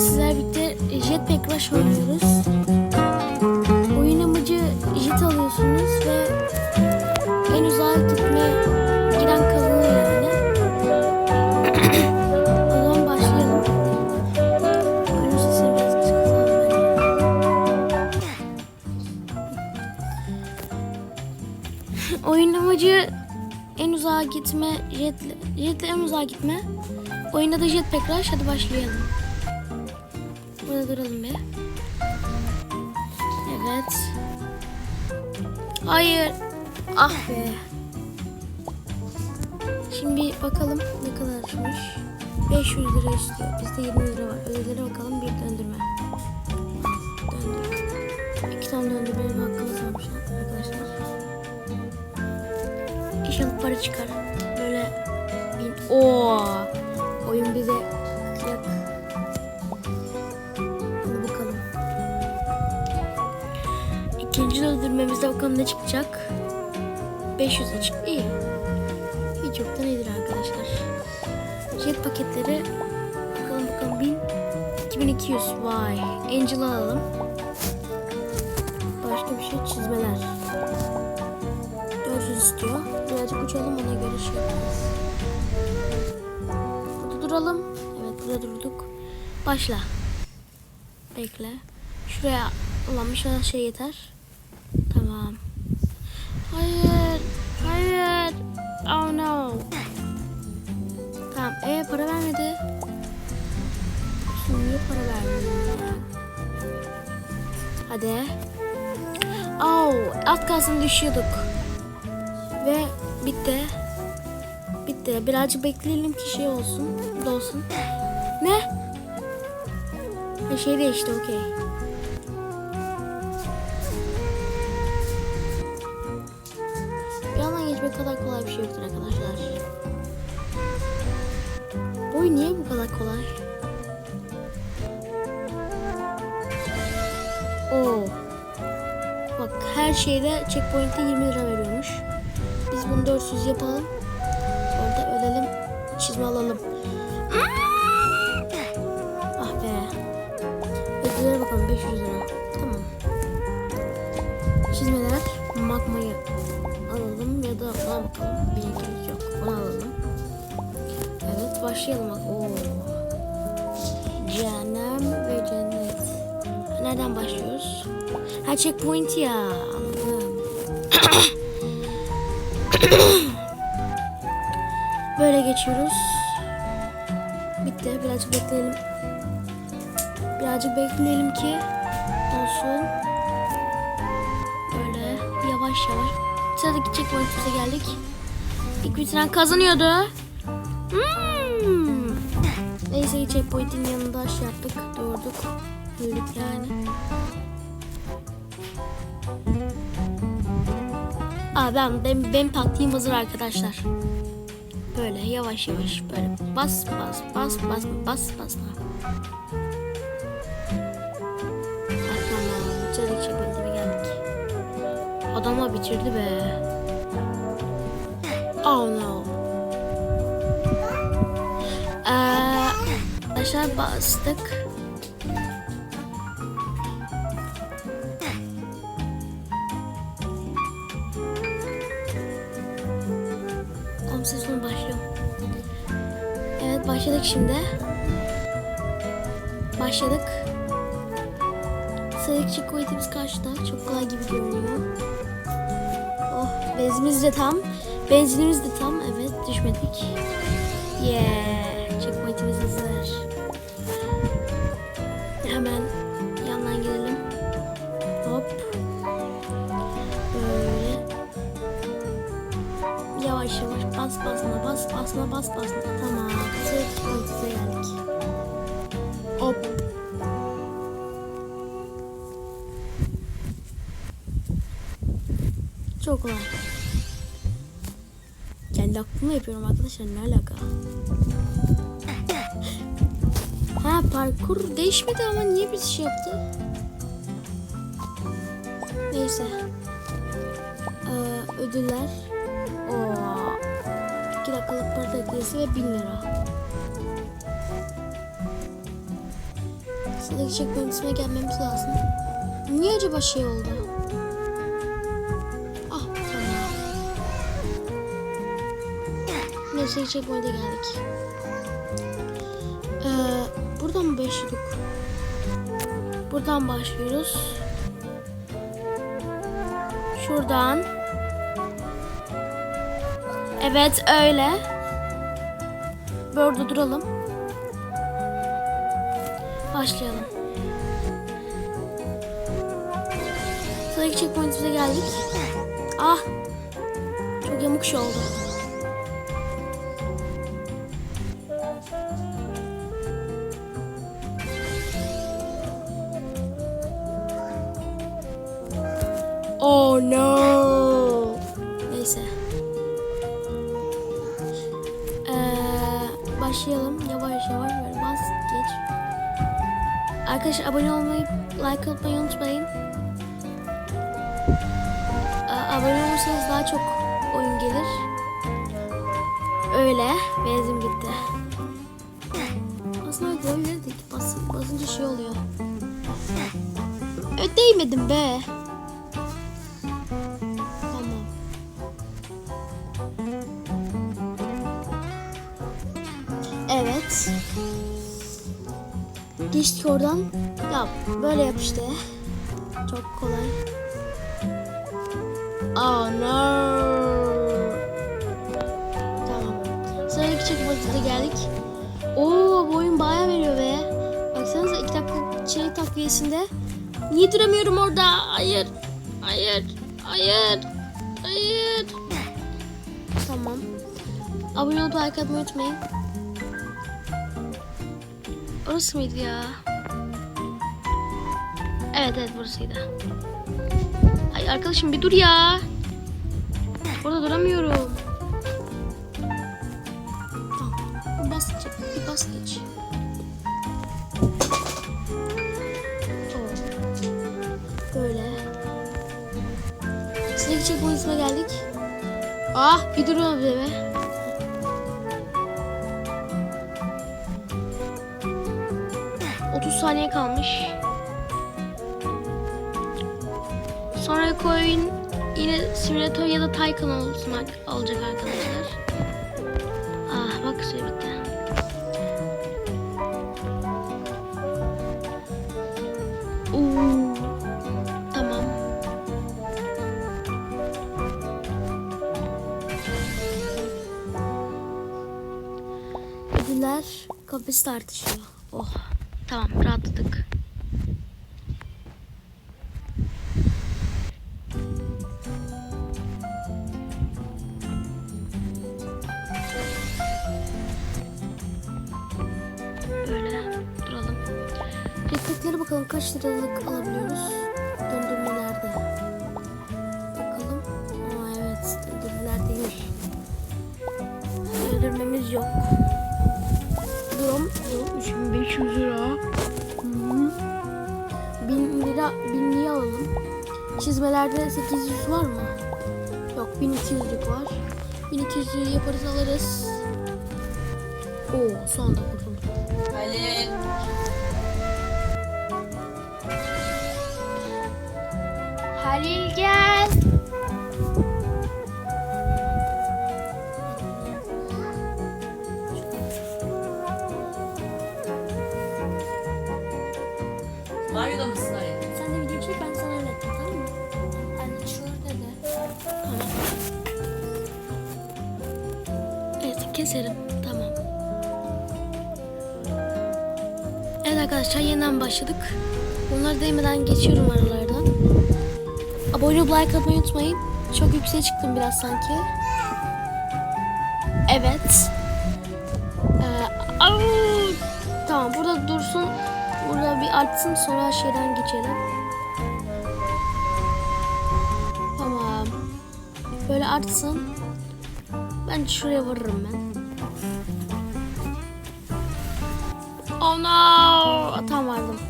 sizlerle birlikte Jetpack Rush oynuyoruz. Oyun amacı jet alıyorsunuz ve en uzağa gitme giden kazanıyor yani. o zaman başlayalım. Oyunun sesini biraz. Oyun amacı en uzağa gitme, jetle, jetle en uzağa gitme. Oyunda da jetpack rush. Hadi başlayalım. Burada duralım bir. Evet. Hayır. Ah be. Şimdi bakalım ne kadarmış. 500 lira istiyor. Bizde 20 lira var. Ödülere bakalım bir döndürme. Döndür. İki tane döndürmenin hakkımız varmış arkadaşlar. İnşallah para çıkar. Böyle bin... Oo. Oyun bize İkinci döndürmemizde bakalım ne çıkacak. 500 de çıktı. İyi. Hiç yoktan iyidir arkadaşlar. Jet paketleri bakalım bakalım 1000 2200 vay. Angel alalım. Başka bir şey çizmeler. 400 istiyor. Birazcık uçalım ona göre şey yaparız. Burada duralım. Evet burada durduk. Başla. Bekle. Şuraya ulan bir şey yeter. Tamam. Hayır. Hayır. Oh no. Tamam. E para vermedi. Şimdi niye para vermiyor? Hadi. Oh, alt kalsın düşüyorduk. Ve bitti. Bitti. Birazcık bekleyelim ki şey olsun. Dolsun. Ne? Ha, şey değişti okey. Geçmek kadar kolay bir şey yoktur arkadaşlar. Bu niye bu kadar kolay? Oo. Bak her şeyde checkpoint'e 20 lira veriyormuş. Biz bunu 400 yapalım. Orada ölelim. Çizme alalım. Ah be. Ödülere bakalım 500 lira. Alalım ya da bakalım. Bilgimiz yok. Onu alalım. Evet başlayalım. Oo. Cehennem ve cennet. Nereden başlıyoruz? Ha checkpoint ya. Böyle geçiyoruz. Bitti. Birazcık bekleyelim. Birazcık bekleyelim ki olsun. Böyle yavaş yavaş. Sıradaki checkpoint'imize geldik. İlk bitiren kazanıyordu. Hmm. Neyse checkpoint'in yanında şey yaptık. Durduk. Öldük yani. Aa ben, benim, benim taktiğim hazır arkadaşlar. Böyle yavaş yavaş böyle bas bas bas bas bas basma. Ah, Adama bitirdi be. Oh no. Ee, aşağı bastık. Tamam sezon başlıyor. Evet başladık şimdi. Başladık. Sıradaki kuvvetimiz karşıda. Çok kolay gibi görünüyor. Benzinimiz de tam. Benzinimiz de tam. Evet düşmedik. Yeah. Checkpointimiz hazır. Hemen yandan gidelim. Hop. Böyle yavaş yavaş bas basma bas basma bas basma tamam kontrole geldik hop çok kolay kendi aklımla yapıyorum arkadaşlar ne alaka ha parkur değişmedi ama niye bir şey yaptı neyse ee, ödüller Oo. 2 dakikalık para takviyesi ve 1000 lira. Sıradaki checkpoint'ime gelmemiz lazım. Niye acaba şey oldu? Neyse checkpoint'e geldik. Ee, buradan mı başladık? Buradan başlıyoruz. Şuradan. Evet öyle. Burada duralım. Başlayalım. Sıradaki checkpoint'imize geldik. Ah! Çok yamuk şey oldu. Oh no! Neyse. Ee, başlayalım. Yavaş yavaş böyle bas geç. Arkadaşlar abone olmayı, like atmayı unutmayın. Ee, abone olursanız daha çok oyun gelir. Öyle. Benzin bitti. Aslında gol verdik. Bas, basınca şey oluyor. Ö, be. Evet. Geçtik oradan. Ya böyle yap işte. Çok kolay. Oh no. Tamam. Sıradaki checkpoint'e geldik. Oo bu oyun bayağı veriyor be. Baksanıza iki dakika şey takviyesinde. Niye duramıyorum orada? Hayır. Hayır. Hayır. Hayır. Tamam. Abone olup like atmayı unutmayın. Orası mıydı ya? Evet evet burasıydı. Ay arkadaşım bir dur ya. Orada duramıyorum. Tamam. Bas geç. Bir bas geç. Böyle. Sıradaki checkpoint'ime geldik. Ah bir durun bir be. Otuz saniye kalmış. Sonraki oyun yine simülatör ya da Tycoon olsun olacak arkadaşlar. Ah bak süre bitti. Oo, tamam. Ödüller kapasite artışıyor. Tamam rahatladık. Böyle duralım. Repliklere bakalım kaç liralık alabiliyoruz. Döndürme nerede? Bakalım. Aa evet döndürmelerdeymiş. Döndürmemiz yok. Durum yok. 3500 lira. Çizmelerde 800 var mı? Yok 1200'lük var. 1200'lüğü yaparız alırız. Oo son anda kurtulduk. Halil. Halil arkadaşlar yeniden başladık. Bunları değmeden geçiyorum aralardan. Abone olup like atmayı unutmayın. Çok yükseğe çıktım biraz sanki. Evet. Ee! Tamam burada dursun. Burada bir artsın sonra şeyden geçelim. Tamam. Böyle artsın. Ben şuraya varırım ben. Oh no! Tam vardım.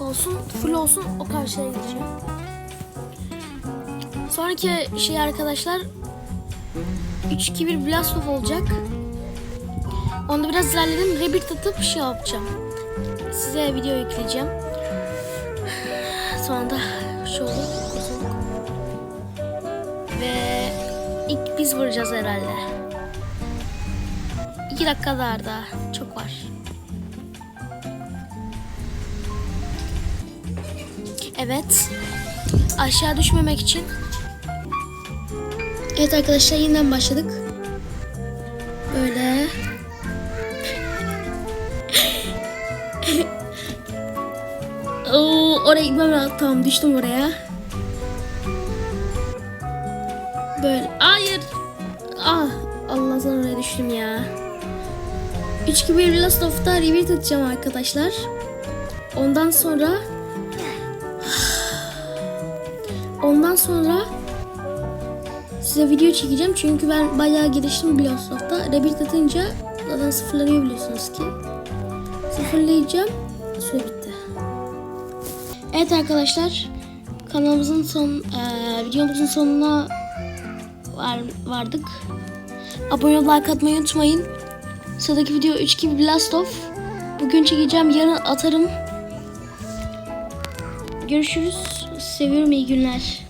Olsun, full olsun o karşıya gideceğim. Sonraki şey arkadaşlar 3-2-1 Blast Off olacak. Onu biraz ilerledim. Rebirth atıp şey yapacağım. size video yükleyeceğim. Sonra da şu olur. Ve ilk biz vuracağız herhalde. İki dakika daha daha. Çok var. Evet. Aşağı düşmemek için. Evet arkadaşlar yeniden başladık. Böyle. Oo, oraya gitmem lazım. Tamam düştüm oraya. Böyle. Hayır. Ah Allah sana oraya düştüm ya. 3 gibi Last of'ta review tutacağım arkadaşlar. Ondan sonra Ondan sonra size video çekeceğim çünkü ben bayağı geliştim of'ta. Rebirth atınca zaten sıfırlanıyor biliyorsunuz ki. Sıfırlayacağım. Süre bitti. Evet arkadaşlar kanalımızın son eee, videomuzun sonuna var, vardık. Abone olup like atmayı unutmayın. Sıradaki video 3 gibi Blast Off. Bugün çekeceğim yarın atarım. Görüşürüz. Seviyorum iyi günler.